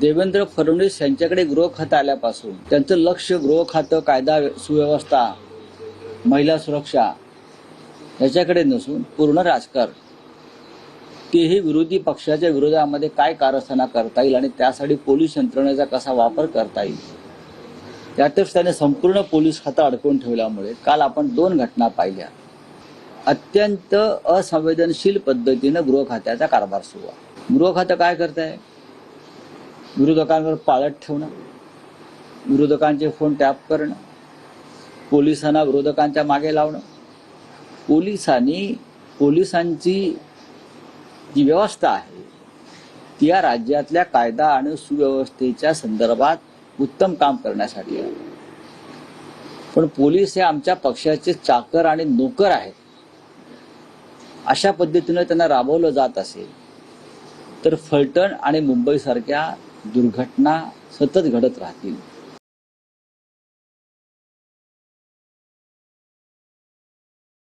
देवेंद्र फडणवीस यांच्याकडे गृह खातं आल्यापासून त्यांचं लक्ष गृह खातं कायदा सुव्यवस्था महिला सुरक्षा याच्याकडे नसून पूर्ण राजकारण. तेही विरोधी पक्षाच्या विरोधामध्ये काय कारस्थाना करता येईल आणि त्यासाठी पोलीस यंत्रणेचा कसा वापर करता येईल? त्यातच त्याने संपूर्ण पोलीस खातं अडकून ठेवल्यामुळे काल आपण दोन घटना पाहिल्या. अत्यंत असंवेदनशील पद्धतीनं गृह खात्याचा कारभार सुरू आहे. गृह खातं काय करत आहे विरोधकांवर पाळत ठेवणं विरोधकांचे फोन टॅप करणं पोलिसांना विरोधकांच्या मागे लावणं. पोलिसांनी पोलिसांची जी व्यवस्था आहे ती या राज्यातल्या कायदा आणि सुव्यवस्थेच्या संदर्भात उत्तम काम करण्यासाठी आहे. पण पोलीस हे आमच्या पक्षाचे चाकर आणि नोकर आहेत. अशा पद्धतीनं त्यांना राबवलं जात असेल तर फलटण आणि मुंबईसारख्या दुर्घटना सतत घडत राहतील.